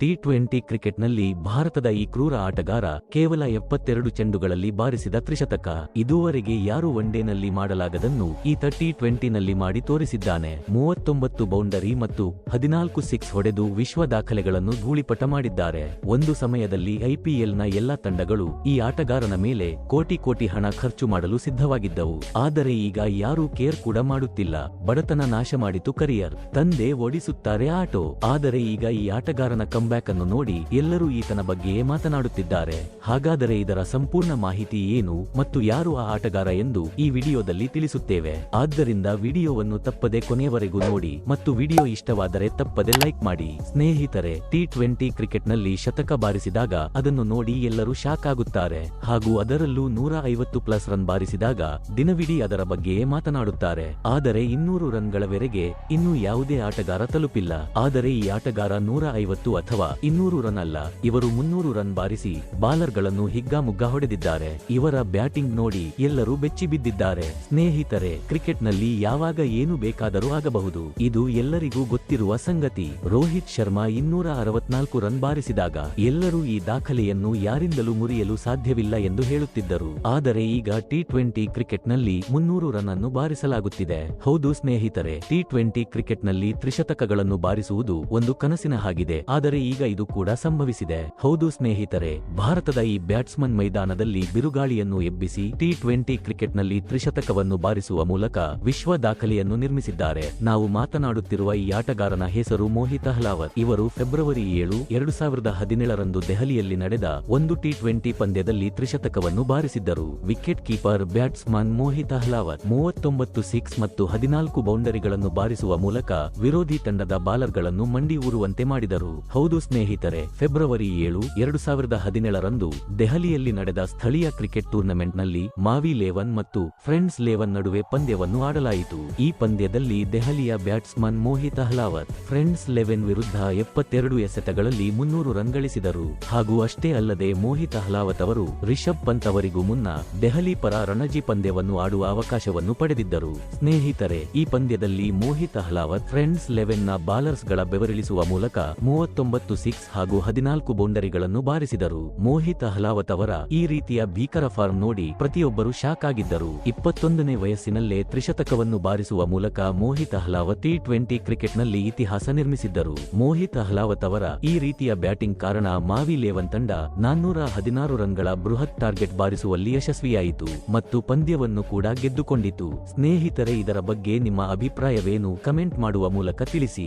T twenty ಕ್ರಿಕೆಟ್ನಲ್ಲಿ ಭಾರತದ ಈ ಕ್ರೂರ ಆಟಗಾರ ಕೇವಲ ಎಪ್ಪತ್ತೆರಡು ಚೆಂಡುಗಳಲ್ಲಿ ಬಾರಿಸಿದ ತ್ರಿಶತಕ. ಇದುವರೆಗೆ ಯಾರು ಒನ್ಡೇನಲ್ಲಿ ಮಾಡಲಾಗದನ್ನು ಈತ ಟಿ ಟ್ವೆಂಟಿನಲ್ಲಿ ಮಾಡಿ ತೋರಿಸಿದ್ದಾನೆ. ಮೂವತ್ತೊಂಬತ್ತು ಬೌಂಡರಿ ಮತ್ತು ಹದಿನಾಲ್ಕು ಸಿಕ್ಸ್ ಹೊಡೆದು ವಿಶ್ವ ದಾಖಲೆಗಳನ್ನು ಧೂಳಿಪಟ ಮಾಡಿದ್ದಾರೆ. ಒಂದು ಸಮಯದಲ್ಲಿ ಐಪಿಎಲ್ನ ಎಲ್ಲಾ ತಂಡಗಳು ಈ ಆಟಗಾರನ ಮೇಲೆ ಕೋಟಿ ಕೋಟಿ ಹಣ ಖರ್ಚು ಮಾಡಲು ಸಿದ್ಧವಾಗಿದ್ದವು. ಆದರೆ ಈಗ ಯಾರೂ ಕೇರ್ ಕೂಡ ಮಾಡುತ್ತಿಲ್ಲ. ಬಡತನ ನಾಶ ಮಾಡಿತು ಕರಿಯರ್. ತಂದೆ ಓಡಿಸುತ್ತಾರೆ ಆಟೋ. ಆದರೆ ಈಗ ಈ ಆಟಗಾರನ ಕಂಬ್ಯಾಕ್ ಅನ್ನು ನೋಡಿ ಎಲ್ಲರೂ ಈತನ ಬಗ್ಗೆ ಮಾತನಾಡುತ್ತಿದ್ದಾರೆ. ಹಾಗಾದರೆ ಇದರ ಸಂಪೂರ್ಣ ಮಾಹಿತಿ ಏನು ಮತ್ತು ಯಾರು ಆ ಆಟಗಾರ ಎಂದು ಈ ವಿಡಿಯೋದಲ್ಲಿ ತಿಳಿಸುತ್ತೇವೆ. ಆದ್ದರಿಂದ ವಿಡಿಯೋವನ್ನು ತಪ್ಪದೆ ಕೊನೆಯವರೆಗೂ ನೋಡಿ ಮತ್ತು ವಿಡಿಯೋ ಇಷ್ಟವಾದರೆ ತಪ್ಪದೆ ಲೈಕ್ ಮಾಡಿ. ಸ್ನೇಹಿತರೆ, ಟಿ ಟ್ವೆಂಟಿ ಕ್ರಿಕೆಟ್ನಲ್ಲಿ ಶತಕ ಬಾರಿಸಿದಾಗ ಅದನ್ನು ನೋಡಿ ಎಲ್ಲರೂ ಶಾಕ್ ಆಗುತ್ತಾರೆ. ಹಾಗೂ ಅದರಲ್ಲೂ ನೂರ ಐವತ್ತು ಪ್ಲಸ್ ರನ್ ಬಾರಿಸಿದಾಗ ದಿನವಿಡೀ ಅದರ ಬಗ್ಗೆಯೇ ಮಾತನಾಡುತ್ತಾರೆ. ಆದರೆ ಇನ್ನೂರು ರನ್ಗಳವರೆಗೆ ಇನ್ನೂ ಯಾವುದೇ ಆಟಗಾರ ತಲುಪಿಲ್ಲ. ಆದರೆ ಈ ಆಟಗಾರ ನೂರ ಐವತ್ತು ಅಥವಾ ಇನ್ನೂರು ರನ್ ಅಲ್ಲ, ಇವರು ಮುನ್ನೂರು ರನ್ ಬಾರಿಸಿ ಬಾಲರ್ಗಳನ್ನು ಹಿಗ್ಗಾಮುಗ್ಗಾ ಹೊಡೆದಿದ್ದಾರೆ. ಇವರ ಬ್ಯಾಟಿಂಗ್ ನೋಡಿ ಎಲ್ಲರೂ ಬೆಚ್ಚಿ ಬಿದ್ದಿದ್ದಾರೆ. ಸ್ನೇಹಿತರೆ, ಕ್ರಿಕೆಟ್ನಲ್ಲಿ ಯಾವಾಗ ಏನು ಬೇಕಾದರೂ ಆಗಬಹುದು. ಇದು ಎಲ್ಲರಿಗೂ ಗೊತ್ತಿರುವ ಸಂಗತಿ. ರೋಹಿತ್ ಶರ್ಮಾ ಇನ್ನೂರ ಅರವತ್ನಾಲ್ಕು ರನ್ ಬಾರಿಸಿದಾಗ ಎಲ್ಲರೂ ಈ ದಾಖಲೆಯನ್ನು ಯಾರಿಂದಲೂ ಮುರಿಯಲು ಸಾಧ್ಯವಿಲ್ಲ ಎಂದು ಹೇಳುತ್ತಿದ್ದರು. ಆದರೆ ಈಗ ಟಿ ಟ್ವೆಂಟಿ ಕ್ರಿಕೆಟ್ನಲ್ಲಿ ಮುನ್ನೂರು ರನ್ ಅನ್ನು ಬಾರಿಸಲಾಗುತ್ತಿದೆ. ಹೌದು ಸ್ನೇಹಿತರೆ ಟಿ ಟ್ವೆಂಟಿ ಕ್ರಿಕೆಟ್ನಲ್ಲಿ ತ್ರಿಶತಕಗಳನ್ನು ಬಾರಿಸುವುದು ಒಂದು ಕನಸಿನ ಹಾಗಿದೆ. ಆದರೆ ಈಗ ಇದು ಕೂಡ ಸಂಭವಿಸಿದೆ. ಹೌದು ಸ್ನೇಹಿತರೆ, ಭಾರತದ ಈ ಬ್ಯಾಟ್ಸ್ಮನ್ ಮೈದಾನದಲ್ಲಿ ಬಿರುಗಾಳಿಯನ್ನು ಎಬ್ಬಿಸಿ ಟಿ ಟ್ವೆಂಟಿ ಕ್ರಿಕೆಟ್ನಲ್ಲಿ ತ್ರಿಶತಕವನ್ನು ಬಾರಿಸುವ ಮೂಲಕ ವಿಶ್ವ ದಾಖಲೆಯನ್ನು ನಿರ್ಮಿಸಿದ್ದಾರೆ. ನಾವು ಮಾತನಾಡುತ್ತಿರುವ ಈ ಆಟಗಾರನ ಹೆಸರು ಮೋಹಿತ್ ಅಹ್ಲಾವತ್. ಇವರು ಫೆಬ್ರವರಿ ಏಳು, ಎರಡು ಸಾವಿರದ ಹದಿನೇಳರಂದು ದೆಹಲಿಯಲ್ಲಿ ನಡೆದ ಒಂದು ಟಿ ಟ್ವೆಂಟಿ ಪಂದ್ಯದಲ್ಲಿ ತ್ರಿಶತಕವನ್ನು ಬಾರಿಸಿದ್ದರು. Wicket keeper, batsman Mohit Ahlawat ಮೂವತ್ತೊಂಬತ್ತು ಸಿಕ್ಸ್ ಮತ್ತು ಹದಿನಾಲ್ಕು ಬೌಂಡರಿಗಳನ್ನು ಬಾರಿಸುವ ಮೂಲಕ ವಿರೋಧಿ ತಂಡದ ಬಾಲರ್ಗಳನ್ನು ಮಂಡಿ ಊರುವಂತೆ ಮಾಡಿದರು. ಹೌದು ಸ್ನೇಹಿತರೆ, ಫೆಬ್ರವರಿ ಏಳು, ಎರಡು ಸಾವಿರದ ಹದಿನೇಳರಂದು ದೆಹಲಿಯಲ್ಲಿ ನಡೆದ ಸ್ಥಳೀಯ ಕ್ರಿಕೆಟ್ ಟೂರ್ನಮೆಂಟ್ನಲ್ಲಿ ಮಾವಿ ಲೇವನ್ ಮತ್ತು ಫ್ರೆಂಡ್ಸ್ ಲೇವನ್ ನಡುವೆ ಪಂದ್ಯವನ್ನು ಆಡಲಾಯಿತು. ಈ ಪಂದ್ಯದಲ್ಲಿ ದೆಹಲಿಯ batsman Mohit Ahlawat, friends eleven ವಿರುದ್ಧ ಎಪ್ಪತ್ತೆರಡು ಎಸೆತಗಳಲ್ಲಿ ಮುನ್ನೂರು ರನ್ ಗಳಿಸಿದರು. ಹಾಗೂ ಅಷ್ಟೇ ಅಲ್ಲದೆ ಮೋಹಿತ್ ಅಹ್ಲಾವತ್ ಅವರು ರಿಷಬ್ ಪಂತ್ ಅವರಿಗೂ ಮುನ್ನ ದೆಹಲಿ ಪರ ರಣಜಿ ಪಂದ್ಯವನ್ನು ಆಡುವ ಅವಕಾಶವನ್ನು ಪಡೆದಿದ್ದರು. ಸ್ನೇಹಿತರೆ, ಈ ಪಂದ್ಯದಲ್ಲಿ ಮೋಹಿತ್ ಅಹ್ಲಾವತ್, ಫ್ರೆಂಡ್ಸ್ ಲೆವೆನ್ನ ಬಾಲರ್ಸ್ಗಳ ಬೆವರಿಳಿಸುವ ಮೂಲಕ ಮೂವತ್ತೊಂಬತ್ತು ಸಿಕ್ಸ್ ಹಾಗೂ ಹದಿನಾಲ್ಕು ಬೌಂಡರಿಗಳನ್ನು ಬಾರಿಸಿದರು. ಮೋಹಿತ್ ಅಹ್ಲಾವತ್ ಅವರ ಈ ರೀತಿಯ ಭೀಕರ ಫಾರ್ಮ್ ನೋಡಿ ಪ್ರತಿಯೊಬ್ಬರು ಶಾಕ್ ಆಗಿದ್ದರು. ಇಪ್ಪತ್ತೊಂದನೇ ವಯಸ್ಸಿನಲ್ಲೇ ತ್ರಿಶತಕವನ್ನು ಬಾರಿಸುವ ಮೂಲಕ ಮೋಹಿತ್ ಅಹ್ಲಾವತ್ ಟಿ ಟ್ವೆಂಟಿ ಕ್ರಿಕೆಟ್ನಲ್ಲಿ ಇತಿಹಾಸ ನಿರ್ಮಿಸಿದ್ದರು. ಮೋಹಿತ್ ಅಹ್ಲಾವತ್ ಅವರ ಈ ರೀತಿಯ ಬ್ಯಾಟಿಂಗ್ ಕಾರಣ ಮಾವಿ ಲೇವನ್ ತಂಡ ನಾನ್ನೂರ ಹದಿನಾರು ರನ್ಗಳ ಬೃಹತ್ ಟಾರ್ಗೆಟ್ ಬಾರಿಸುವಲ್ಲಿ ಯಶಸ್ವಿಯಾಯಿತು ಮತ್ತು ಪಂದ್ಯವನ್ನು ಕೂಡ ಗೆದ್ದುಕೊಂಡಿತು. ಸ್ನೇಹಿತರೆ, ಇದರ ಬಗ್ಗೆ ನಿಮ್ಮ ಅಭಿಪ್ರಾಯವೇನು? ಕಮೆಂಟ್ ಮಾಡುವ ಮೂಲಕ ತಿಳಿಸಿ.